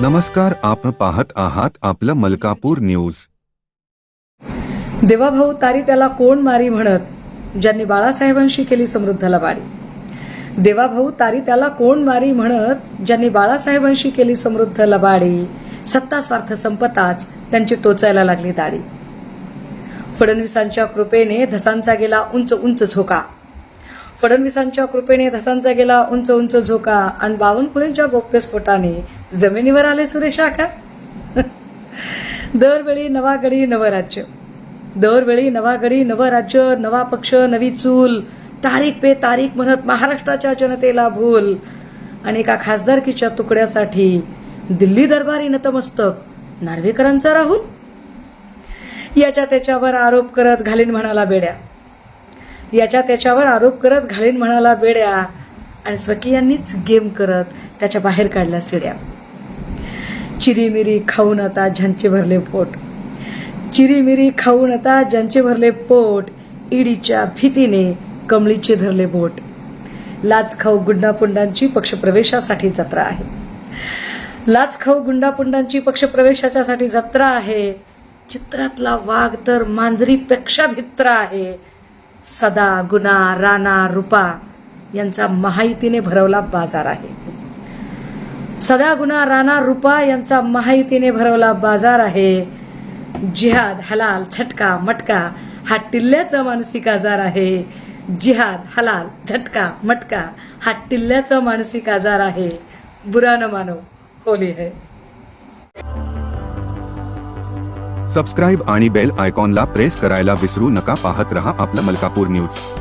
नमस्कार आपण पाहत आहात आपलं मलकापूर न्यूज. देवाभाऊ तारी त्याला कोण मारी म्हणत? ज्यांनी बाळासाहेबांशी केली समृद्ध लबाडी देवाभाऊ तारी त्याला कोण मारी म्हणत? ज्यांनी बाळासाहेबांशी केली समृद्ध लबाडी सत्ता स्वार्थ संपताच त्यांची टोचायला लागली दाढी. फडणवीसांच्या कृपेने धसांचा गेला उंच उंच झोका. फडणवीसांच्या कृपेने धसांचा गेला उंच उंच झोका आणि बावनकुळेंच्या गोप्यस्फोटाने जमिनीवर आले सुरेश आका दरवेळी नवा गडी नवं राज्य. दरवेळी नवा गडी नवं राज्य नवा पक्ष नवी चूल. तारीख पे तारीख म्हणत महाराष्ट्राच्या जनतेला भूल. आणि एका खासदारकीच्या तुकड्यासाठी दिल्ली दरबारी नतमस्तक नार्वेकरांचा राहुल? याच्या त्याच्यावर आरोप करत घालीन म्हणाला बेड्या. याच्या त्याच्यावर आरोप करत घालीन म्हणाला बेड्या. आणि स्वकीयांनीच गेम करत त्याच्या बाहेर काढल्या सिड्या. चिरीमिरी खाऊन आता ज्यांचे भरले पोट. चिरीमिरी खाऊन आता ज्यांचे भरले पोट ईडीच्या भीतीने कमळीचे धरले बोट. लाच खाऊ गुंडापुंडांची पक्षप्रवेशासाठी जत्रा आहे. लाच खाऊ गुंडापुंडांची पक्षप्रवेशाच्यासाठी जत्रा आहे. चित्रातला वाघ तर मांजरीपेक्षा भित्र आहे. सदा गुना राणा रुपा यांचा महायुतीने भरवला बाजार आहे. सदागुणा राणा रुपा यांचा महायुतीने भरवला बाजार आहे. जिहाद हलाल झटका मटका हा टिल्ल्याचा मानसिक आजार आहे. जिहाद हलाल झटका मटका हा टिल्ल्याचा मानसिक आजार आहे. बुरा न मानो होली है. सबस्क्राईब आणि बेल आयकॉनला प्रेस करायला विसरू नका. पाहत रहा आपलं मलकापूर न्यूज